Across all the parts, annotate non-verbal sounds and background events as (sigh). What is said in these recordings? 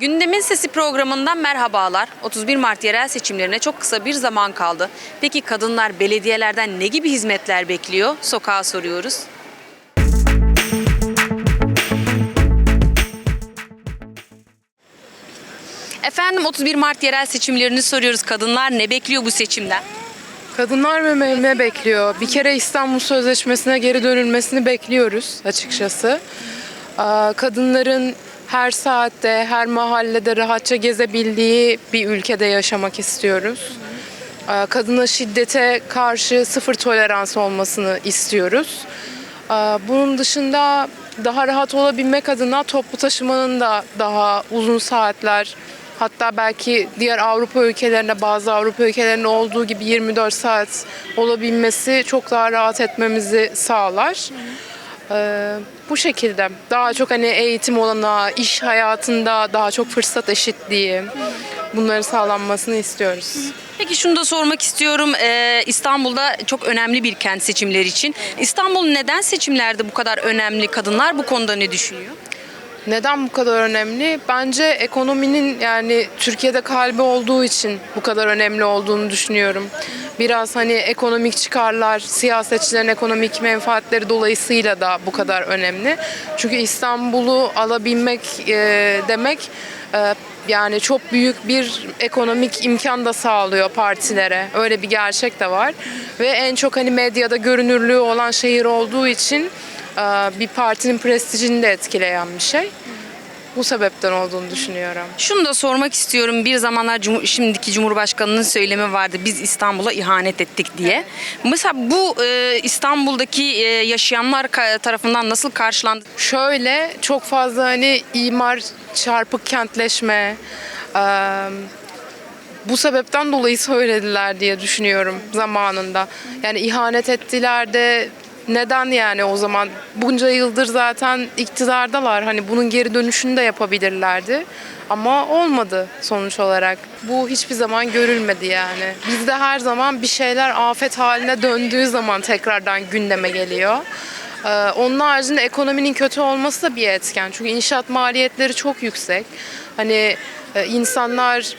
Gündemin Sesi programından merhabalar. 31 Mart yerel seçimlerine çok kısa bir zaman kaldı. Peki kadınlar belediyelerden ne gibi hizmetler bekliyor? Sokağa soruyoruz. Efendim 31 Mart yerel seçimlerini soruyoruz. Kadınlar ne bekliyor bu seçimden? Kadınlar ve mehme bekliyor. Bir kere İstanbul Sözleşmesi'ne geri dönülmesini bekliyoruz açıkçası. Kadınların her saatte, her mahallede rahatça gezebildiği bir ülkede yaşamak istiyoruz. Aa, Kadına şiddete karşı sıfır tolerans olmasını istiyoruz. Aa, Bunun dışında daha rahat olabilmek adına toplu taşımanın da daha uzun saatler hatta belki diğer Avrupa ülkelerine bazı Avrupa ülkelerinde olduğu gibi 24 saat olabilmesi çok daha rahat etmemizi sağlar. Ee, bu şekilde daha çok hani eğitim olanağı, iş hayatında daha çok fırsat eşitliği bunları sağlanmasını istiyoruz. Peki şunu da sormak istiyorum. Ee, İstanbul'da çok önemli bir kent seçimleri için. İstanbul neden seçimlerde bu kadar önemli? Kadınlar bu konuda ne düşünüyor? Neden bu kadar önemli? Bence ekonominin yani Türkiye'de kalbi olduğu için bu kadar önemli olduğunu düşünüyorum. Biraz hani ekonomik çıkarlar, siyasetçilerin ekonomik menfaatleri dolayısıyla da bu kadar önemli. Çünkü İstanbul'u alabilmek e, demek e, yani çok büyük bir ekonomik imkan da sağlıyor partilere. Öyle bir gerçek de var. Ve en çok hani medyada görünürlüğü olan şehir olduğu için bir partinin prestijini de etkileyen bir şey. Bu sebepten olduğunu düşünüyorum. Şunu da sormak istiyorum. Bir zamanlar Cum- şimdiki Cumhurbaşkanı'nın söylemi vardı. Biz İstanbul'a ihanet ettik diye. Mesela bu e, İstanbul'daki e, yaşayanlar ka- tarafından nasıl karşılandı? Şöyle çok fazla hani imar, çarpık kentleşme e, bu sebepten dolayı söylediler diye düşünüyorum zamanında. Yani ihanet ettiler de neden yani o zaman bunca yıldır zaten iktidardalar. Hani bunun geri dönüşünü de yapabilirlerdi. Ama olmadı sonuç olarak. Bu hiçbir zaman görülmedi yani. Bizde her zaman bir şeyler afet haline döndüğü zaman tekrardan gündeme geliyor. Ee, Onun haricinde ekonominin kötü olması da bir etken. Çünkü inşaat maliyetleri çok yüksek. Hani e, insanlar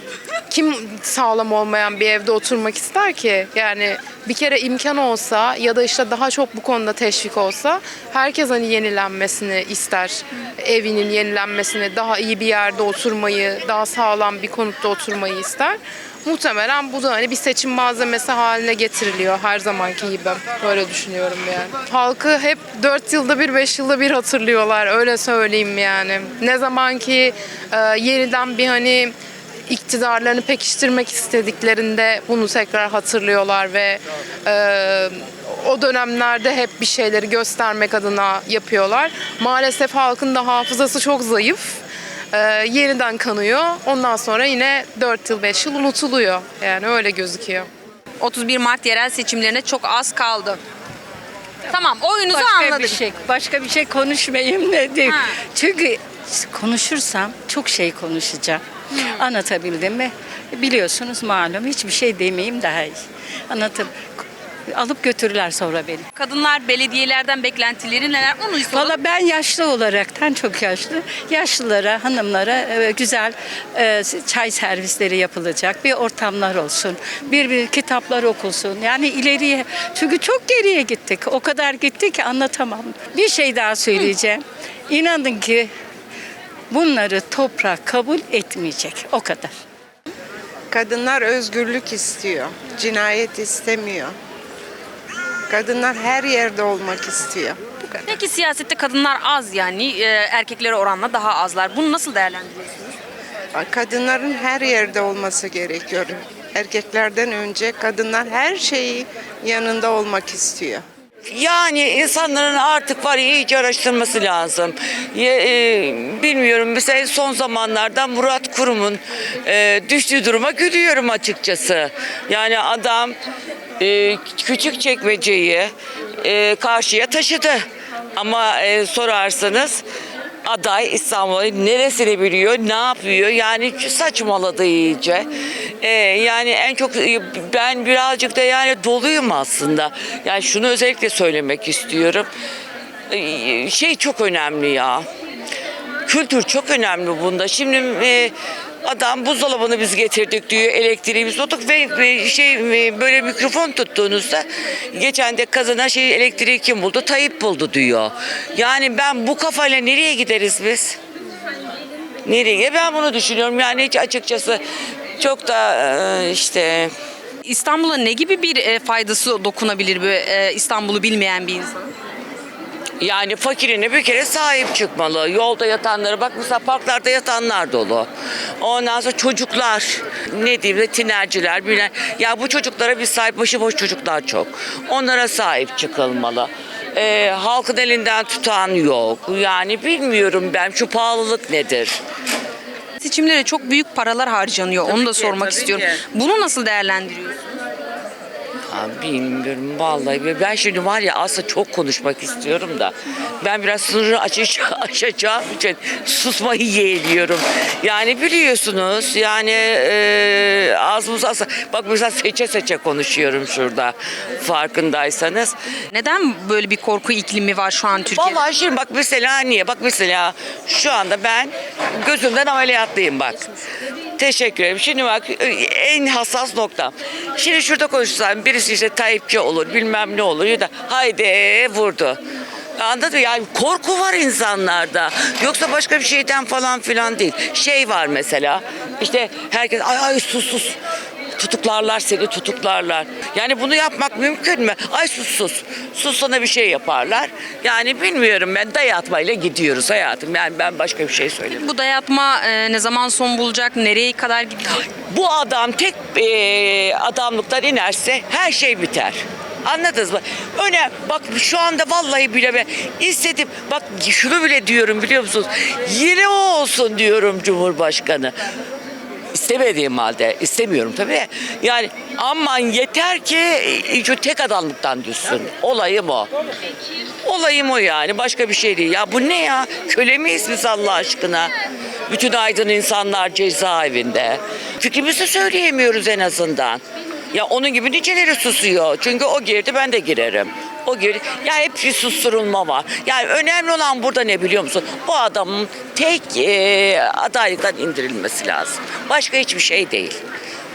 kim sağlam olmayan bir evde oturmak ister ki? Yani bir kere imkan olsa ya da işte daha çok bu konuda teşvik olsa herkes hani yenilenmesini ister. Evinin yenilenmesini, daha iyi bir yerde oturmayı, daha sağlam bir konutta oturmayı ister. Muhtemelen bu da hani bir seçim malzemesi haline getiriliyor her zamanki gibi. Böyle düşünüyorum yani. Halkı hep 4 yılda bir, 5 yılda bir hatırlıyorlar. Öyle söyleyeyim yani. Ne zaman ki e, yeniden bir hani iktidarlarını pekiştirmek istediklerinde bunu tekrar hatırlıyorlar ve e, o dönemlerde hep bir şeyleri göstermek adına yapıyorlar. Maalesef halkın da hafızası çok zayıf. E, yeniden kanıyor. Ondan sonra yine 4 yıl 5 yıl unutuluyor. Yani öyle gözüküyor. 31 Mart yerel seçimlerine çok az kaldı. Tamam oyunuzu başka anladık. bir şey başka bir şey konuşmayayım dedim. Ha. Çünkü konuşursam çok şey konuşacağım. Anlatabildim mi? Biliyorsunuz malum hiçbir şey demeyeyim daha iyi. Anlatım. Alıp götürürler sonra beni. Kadınlar belediyelerden beklentileri neler? Onu soralım. Valla ben yaşlı olaraktan çok yaşlı. Yaşlılara, hanımlara e, güzel e, çay servisleri yapılacak. Bir ortamlar olsun. Bir, bir kitaplar okulsun. Yani ileriye. Çünkü çok geriye gittik. O kadar gittik ki anlatamam. Bir şey daha söyleyeceğim. İnanın ki bunları toprak kabul etmeyecek. O kadar. Kadınlar özgürlük istiyor. Cinayet istemiyor. Kadınlar her yerde olmak istiyor. Bu kadar. Peki siyasette kadınlar az yani e, erkeklere oranla daha azlar. Bunu nasıl değerlendiriyorsunuz? Kadınların her yerde olması gerekiyor. Erkeklerden önce kadınlar her şeyi yanında olmak istiyor. Yani insanların artık var iyice araştırması lazım. E, bilmiyorum mesela son zamanlarda Murat Kurum'un e, düştüğü duruma gülüyorum açıkçası. Yani adam e, küçük çekmeceyi karşıya taşıdı. Ama e, sorarsanız aday İstanbul'u neresini biliyor, ne yapıyor? Yani saçmaladı iyice. Ee, yani en çok e, ben birazcık da yani doluyum aslında. Yani şunu özellikle söylemek istiyorum. Ee, şey çok önemli ya. Kültür çok önemli bunda. Şimdi e, adam buzdolabını biz getirdik diyor, elektriği biz tutuk ve, şey e, böyle mikrofon tuttuğunuzda geçen de kazana şey elektriği kim buldu? Tayyip buldu diyor. Yani ben bu kafayla nereye gideriz biz? Nereye? Ben bunu düşünüyorum. Yani hiç açıkçası çok da e, işte İstanbul'a ne gibi bir e, faydası dokunabilir bu İstanbul'u bilmeyen bir insan? Yani fakirine bir kere sahip çıkmalı. Yolda yatanlara bak mesela parklarda yatanlar dolu. Ondan sonra çocuklar ne diyeyim de tinerciler bilen. Ya bu çocuklara bir sahip başıboş çocuklar çok. Onlara sahip çıkılmalı. Ee, halkın elinden tutan yok. Yani bilmiyorum ben şu pahalılık nedir? Seçimlere çok büyük paralar harcanıyor. Onu da ki, sormak tabii istiyorum. ki. Bunu nasıl değerlendiriyorsunuz? Ha, bilmiyorum vallahi ben şimdi var ya aslında çok konuşmak istiyorum da ben biraz sınırı açış, (laughs) aşacağım için susmayı yeğliyorum. Yani biliyorsunuz yani e, ağzımız aslında bak mesela seçe seçe konuşuyorum şurada farkındaysanız. Neden böyle bir korku iklimi var şu an Türkiye'de? Vallahi şimdi bak mesela niye? Bak mesela şu anda ben gözümden ameliyatlıyım bak. Teşekkür ederim. Şimdi bak en hassas nokta. Şimdi şurada konuşsam birisi işte Tayyipçi olur bilmem ne olur ya da haydi vurdu. Anladın mı? Yani korku var insanlarda. Yoksa başka bir şeyden falan filan değil. Şey var mesela. işte herkes ay ay sus sus. Tutuklarlar seni tutuklarlar. Yani bunu yapmak mümkün mü? Ay sus sus. Sus sana bir şey yaparlar. Yani bilmiyorum ben dayatmayla gidiyoruz hayatım. Yani ben başka bir şey söylemiyorum. Bu dayatma e, ne zaman son bulacak? Nereye kadar gidecek? Bu adam tek e, adamlıktan inerse her şey biter. Anladınız mı? Öne bak şu anda vallahi bile ben istedim. Bak şunu bile diyorum biliyor musunuz? Yine o olsun diyorum Cumhurbaşkanı. İstemediğim halde istemiyorum tabii. Yani aman yeter ki e, şu tek adamlıktan düşsün. Olayım o. Olayım o yani. Başka bir şey değil. Ya bu ne ya? Köle miyiz biz Allah aşkına? Bütün aydın insanlar cezaevinde. Fikrimizi söyleyemiyoruz en azından. Ya onun gibi niceleri susuyor. Çünkü o girdi ben de girerim. O girdi. Ya hep bir susturulma var. Yani önemli olan burada ne biliyor musun? Bu adamın tek e, adaylıktan indirilmesi lazım. Başka hiçbir şey değil.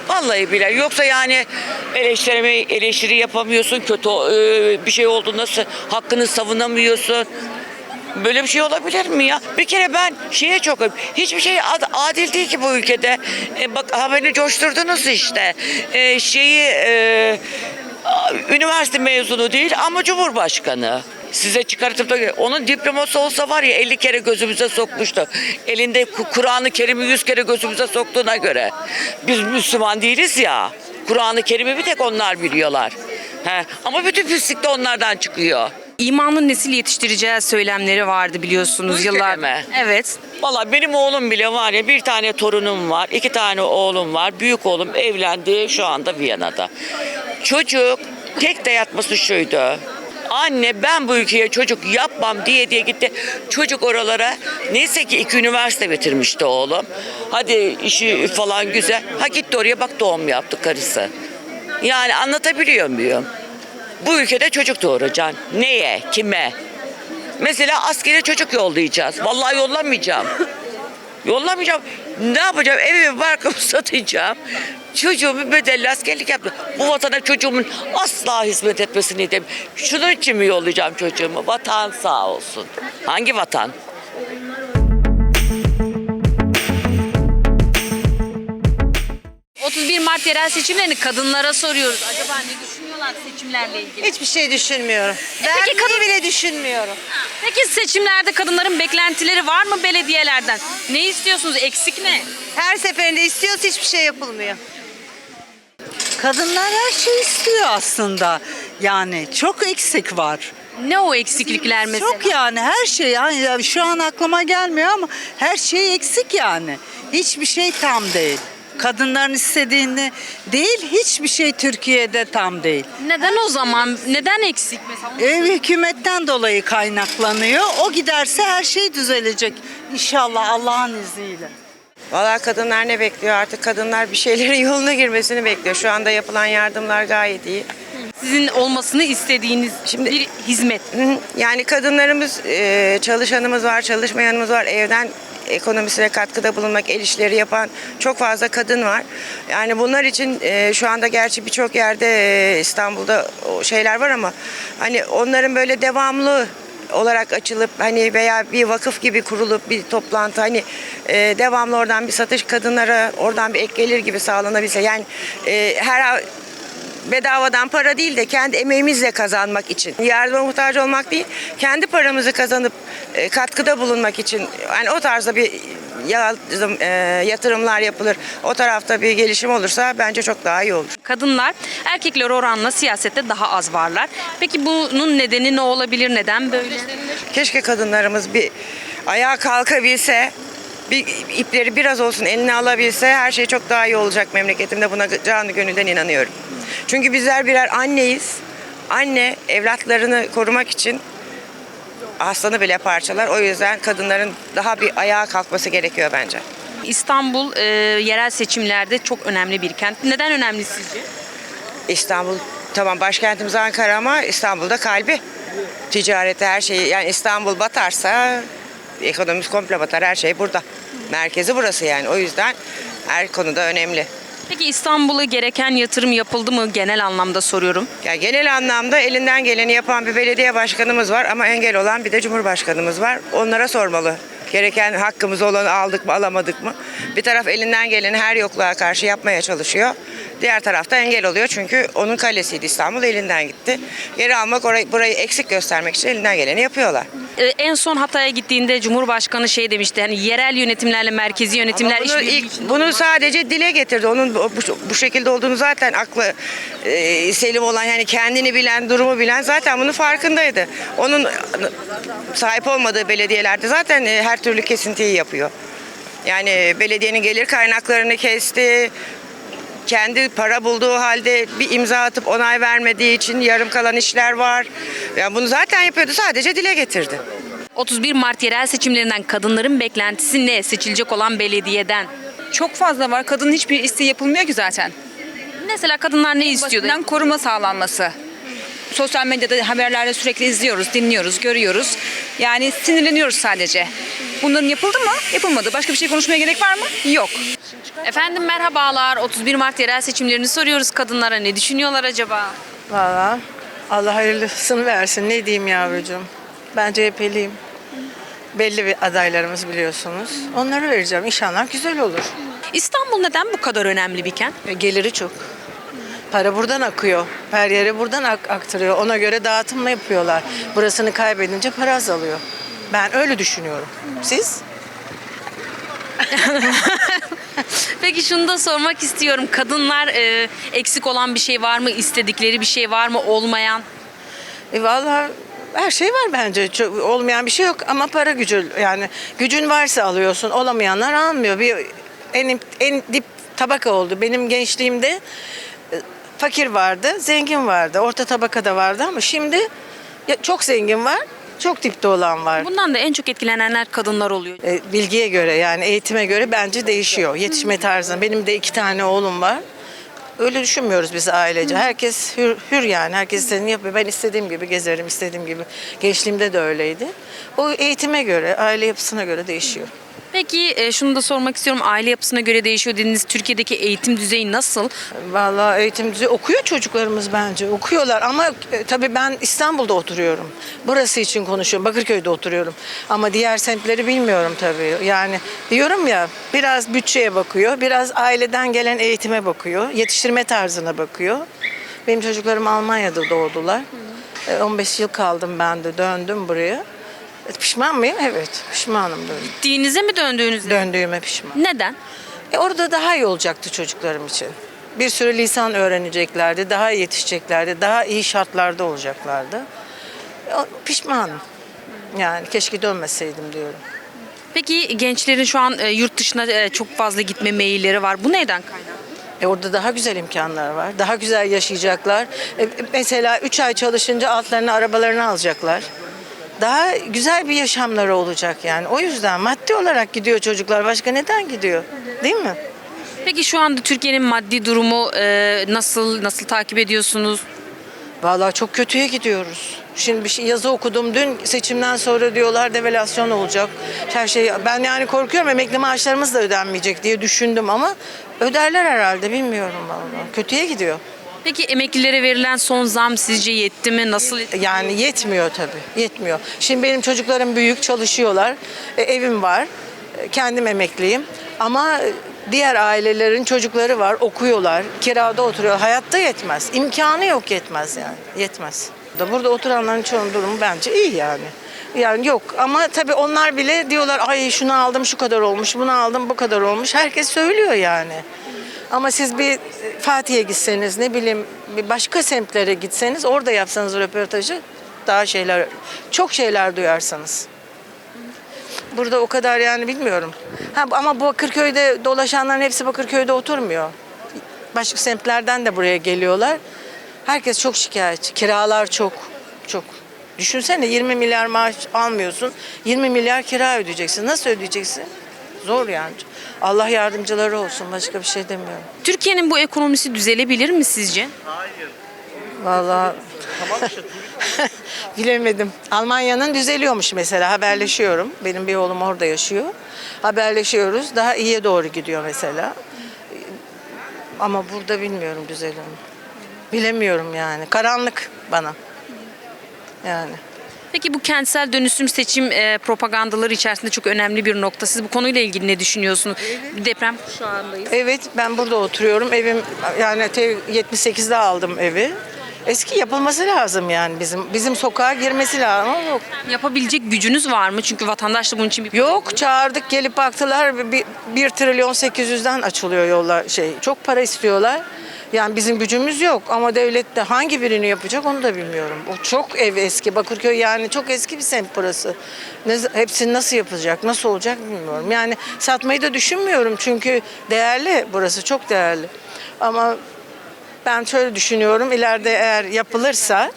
Vallahi bile yoksa yani eleştirme eleştiri yapamıyorsun kötü e, bir şey oldu nasıl hakkını savunamıyorsun. Böyle bir şey olabilir mi ya? Bir kere ben şeye çok hiçbir şey ad- adil değil ki bu ülkede. E, bak haberini coşturdunuz işte. E, şeyi e, üniversite mezunu değil ama cumhurbaşkanı. Size çıkartıp da onun diploması olsa var ya 50 kere gözümüze sokmuştu. Elinde Ku- Kur'an-ı Kerim'i 100 kere gözümüze soktuğuna göre. Biz Müslüman değiliz ya. Kur'an-ı Kerim'i bir tek onlar biliyorlar. He. Ama bütün pislik de onlardan çıkıyor. İmanlı nesil yetiştireceği söylemleri vardı biliyorsunuz Bu yıllar. mi? Evet. Valla benim oğlum bile var ya bir tane torunum var, iki tane oğlum var. Büyük oğlum evlendi şu anda Viyana'da. Çocuk tek dayatması şuydu. Anne ben bu ülkeye çocuk yapmam diye diye gitti. Çocuk oralara neyse ki iki üniversite bitirmişti oğlum. Hadi işi falan güzel. Ha gitti oraya bak doğum yaptı karısı. Yani anlatabiliyor muyum? Bu ülkede çocuk doğuracaksın. Neye? Kime? Mesela askere çocuk yollayacağız. Vallahi yollamayacağım. Yollamayacağım. Ne yapacağım? Evimi barkımı satacağım. Çocuğumu bedelli askerlik yaptı. Bu vatana çocuğumun asla hizmet etmesini dem. Şunun için mi yollayacağım çocuğumu? Vatan sağ olsun. Hangi vatan? Hı. 31 Mart yerel seçimlerini kadınlara soruyoruz. Acaba ne düşünüyorlar seçimlerle ilgili? Hiçbir şey düşünmüyorum. peki Vermeyi kadın- bile düşünmüyorum. Peki seçimlerde kadınların beklentileri var mı belediyelerden? Ne istiyorsunuz? Eksik ne? Her seferinde istiyoruz hiçbir şey yapılmıyor. Kadınlar her şey istiyor aslında. Yani çok eksik var. Ne o eksiklikler mesela? Çok yani her şey yani ya şu an aklıma gelmiyor ama her şey eksik yani. Hiçbir şey tam değil. Kadınların istediğini değil hiçbir şey Türkiye'de tam değil. Neden o zaman? Neden eksik mesela? Ev hükümetten dolayı kaynaklanıyor. O giderse her şey düzelecek. İnşallah Allah'ın izniyle. Valla kadınlar ne bekliyor artık? Kadınlar bir şeylerin (laughs) yoluna girmesini bekliyor. Şu anda yapılan yardımlar gayet iyi. Sizin olmasını istediğiniz Şimdi- bir hizmet. Yani kadınlarımız, e, çalışanımız var, çalışmayanımız var. Evden ekonomisine katkıda bulunmak, el işleri yapan çok fazla kadın var. Yani bunlar için e, şu anda gerçi birçok yerde e, İstanbul'da şeyler var ama hani onların böyle devamlı olarak açılıp hani veya bir vakıf gibi kurulup bir toplantı hani e, devamlı oradan bir satış kadınlara oradan bir ek gelir gibi sağlanabilse yani e, her bedavadan para değil de kendi emeğimizle kazanmak için. Yardıma muhtaç olmak değil, kendi paramızı kazanıp katkıda bulunmak için. Yani o tarzda bir e, yatırımlar yapılır. O tarafta bir gelişim olursa bence çok daha iyi olur. Kadınlar erkekler oranla siyasette daha az varlar. Peki bunun nedeni ne olabilir? Neden böyle? Keşke kadınlarımız bir ayağa kalkabilse, bir ipleri biraz olsun eline alabilse her şey çok daha iyi olacak memleketimde. Buna canı gönülden inanıyorum. Çünkü bizler birer anneyiz. Anne evlatlarını korumak için aslanı bile parçalar. O yüzden kadınların daha bir ayağa kalkması gerekiyor bence. İstanbul e, yerel seçimlerde çok önemli bir kent. Neden önemli sizce? İstanbul tamam başkentimiz Ankara ama İstanbul'da kalbi. Ticareti her şeyi yani İstanbul batarsa ekonomimiz komple batar her şey burada. Merkezi burası yani o yüzden her konuda önemli. Peki İstanbul'a gereken yatırım yapıldı mı genel anlamda soruyorum. Yani genel anlamda elinden geleni yapan bir belediye başkanımız var ama engel olan bir de cumhurbaşkanımız var. Onlara sormalı. Gereken hakkımız olanı aldık mı alamadık mı? Bir taraf elinden geleni her yokluğa karşı yapmaya çalışıyor. Diğer tarafta engel oluyor çünkü onun kalesiydi İstanbul elinden gitti. Geri almak orayı, burayı eksik göstermek için elinden geleni yapıyorlar. E, en son Hatay'a gittiğinde Cumhurbaşkanı şey demişti. Hani yerel yönetimlerle merkezi yönetimler Ama bunu, işbirliği ilk, bunu sadece dile getirdi. Onun bu, bu şekilde olduğunu zaten aklı e, selim olan yani kendini bilen, durumu bilen zaten bunun farkındaydı. Onun sahip olmadığı belediyelerde zaten e, her türlü kesintiyi yapıyor. Yani belediyenin gelir kaynaklarını kesti. Kendi para bulduğu halde bir imza atıp onay vermediği için yarım kalan işler var. Yani bunu zaten yapıyordu. Sadece dile getirdi. 31 Mart yerel seçimlerinden kadınların beklentisi ne? Seçilecek olan belediyeden. Çok fazla var. Kadının hiçbir isteği yapılmıyor ki zaten. Mesela kadınlar ne istiyordu? Basitinden koruma sağlanması. Sosyal medyada haberlerde sürekli izliyoruz, dinliyoruz, görüyoruz. Yani sinirleniyoruz sadece. Bunların yapıldı mı? Yapılmadı. Başka bir şey konuşmaya gerek var mı? Yok. Efendim merhabalar. 31 Mart yerel seçimlerini soruyoruz kadınlara. Ne düşünüyorlar acaba? Valla Allah hayırlısını versin. Ne diyeyim yavrucuğum? Ben CHP'liyim. Belli bir adaylarımız biliyorsunuz. Onları vereceğim. İnşallah güzel olur. İstanbul neden bu kadar önemli bir kent? E, Geliri çok. Para buradan akıyor. Her yere buradan ak- aktarıyor. Ona göre dağıtım yapıyorlar. Burasını kaybedince para azalıyor. Ben öyle düşünüyorum. Siz? (laughs) Peki şunu da sormak istiyorum. Kadınlar e, eksik olan bir şey var mı? İstedikleri bir şey var mı? Olmayan? E valla her şey var bence. Çok, olmayan bir şey yok ama para gücü yani gücün varsa alıyorsun. Olamayanlar almıyor. Bir en en dip tabaka oldu. Benim gençliğimde fakir vardı, zengin vardı. Orta tabaka da vardı ama şimdi ya çok zengin var, çok dipte olan var. Bundan da en çok etkilenenler kadınlar oluyor. E, bilgiye göre yani eğitime göre bence değişiyor. Yetişme tarzına. Benim de iki tane oğlum var. Öyle düşünmüyoruz biz ailece. Herkes hür, hür yani. Herkes istediğini yapıyor. Ben istediğim gibi gezerim, istediğim gibi. Gençliğimde de öyleydi. O eğitime göre, aile yapısına göre değişiyor. Peki e, şunu da sormak istiyorum. Aile yapısına göre değişiyor dediniz. Türkiye'deki eğitim düzeyi nasıl? Vallahi eğitim düzeyi okuyor çocuklarımız bence. Okuyorlar ama e, tabii ben İstanbul'da oturuyorum. Burası için konuşuyorum. Bakırköy'de oturuyorum. Ama diğer semtleri bilmiyorum tabii. Yani diyorum ya biraz bütçeye bakıyor. Biraz aileden gelen eğitime bakıyor. Yetiştirme tarzına bakıyor. Benim çocuklarım Almanya'da doğdular. E, 15 yıl kaldım ben de döndüm buraya. Pişman mıyım? Evet. Pişmanım döndüm. Dinize mi döndüğünüzde? Döndüğüme pişman. Neden? E orada daha iyi olacaktı çocuklarım için. Bir sürü lisan öğreneceklerdi, daha iyi yetişeceklerdi, daha iyi şartlarda olacaklardı. E, o- Pişmanım. Yani keşke dönmeseydim diyorum. Peki gençlerin şu an e, yurt dışına e, çok fazla gitme meyilleri var. Bu neden kaynaklı? E orada daha güzel imkanlar var. Daha güzel yaşayacaklar. E, mesela 3 ay çalışınca altlarına arabalarını alacaklar. Daha güzel bir yaşamları olacak yani. O yüzden maddi olarak gidiyor çocuklar. Başka neden gidiyor? Değil mi? Peki şu anda Türkiye'nin maddi durumu e, nasıl nasıl takip ediyorsunuz? Vallahi çok kötüye gidiyoruz. Şimdi bir şey yazı okudum dün seçimden sonra diyorlar devalüasyon olacak. Her şey ben yani korkuyorum emekli maaşlarımız da ödenmeyecek diye düşündüm ama öderler herhalde bilmiyorum vallahi. Kötüye gidiyor. Peki emeklilere verilen son zam sizce yetti mi? Nasıl? Yani yetmiyor tabii. Yetmiyor. Şimdi benim çocuklarım büyük çalışıyorlar. E, evim var. E, kendim emekliyim. Ama diğer ailelerin çocukları var. Okuyorlar. Kirada oturuyor. Hayatta yetmez. İmkanı yok yetmez yani. Yetmez. Da Burada oturanların çoğunun durumu bence iyi yani. Yani yok ama tabii onlar bile diyorlar ay şunu aldım şu kadar olmuş, bunu aldım bu kadar olmuş. Herkes söylüyor yani. Ama siz bir Fatih'e gitseniz ne bileyim bir başka semtlere gitseniz orada yapsanız röportajı daha şeyler çok şeyler duyarsınız. Burada o kadar yani bilmiyorum. Ha, ama Bakırköy'de dolaşanların hepsi Bakırköy'de oturmuyor. Başka semtlerden de buraya geliyorlar. Herkes çok şikayetçi. Kiralar çok çok. Düşünsene 20 milyar maaş almıyorsun. 20 milyar kira ödeyeceksin. Nasıl ödeyeceksin? Zor yani. Allah yardımcıları olsun. Başka bir şey demiyorum. Türkiye'nin bu ekonomisi düzelebilir mi sizce? Vallahi (laughs) bilemedim. Almanya'nın düzeliyormuş mesela haberleşiyorum. Benim bir oğlum orada yaşıyor. Haberleşiyoruz. Daha iyiye doğru gidiyor mesela. Ama burada bilmiyorum düzeliyor mu. Bilemiyorum yani. Karanlık bana. Yani. Peki bu kentsel dönüşüm seçim e, propagandaları içerisinde çok önemli bir nokta. Siz bu konuyla ilgili ne düşünüyorsunuz? Deprem kuşağındayız. Evet ben burada oturuyorum. Evim yani te- 78'de aldım evi. Eski yapılması lazım yani bizim. Bizim sokağa girmesi lazım ama yok. Yapabilecek gücünüz var mı? Çünkü vatandaş da bunun için bir Yok çağırdık gelip baktılar bir, 1 trilyon 800'den açılıyor yollar şey çok para istiyorlar. Yani bizim gücümüz yok ama devlet de hangi birini yapacak onu da bilmiyorum. O çok ev eski Bakırköy yani çok eski bir semt burası. Ne, hepsini nasıl yapacak nasıl olacak bilmiyorum. Yani satmayı da düşünmüyorum çünkü değerli burası çok değerli. Ama ben şöyle düşünüyorum ileride eğer yapılırsa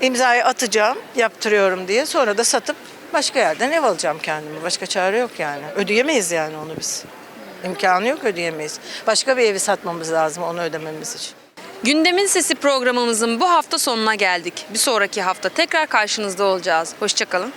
imzayı atacağım, yaptırıyorum diye. Sonra da satıp başka yerden ev alacağım kendime. Başka çare yok yani. Ödeyemeyiz yani onu biz. İmkanı yok ödeyemeyiz. Başka bir evi satmamız lazım onu ödememiz için. Gündemin Sesi programımızın bu hafta sonuna geldik. Bir sonraki hafta tekrar karşınızda olacağız. Hoşçakalın.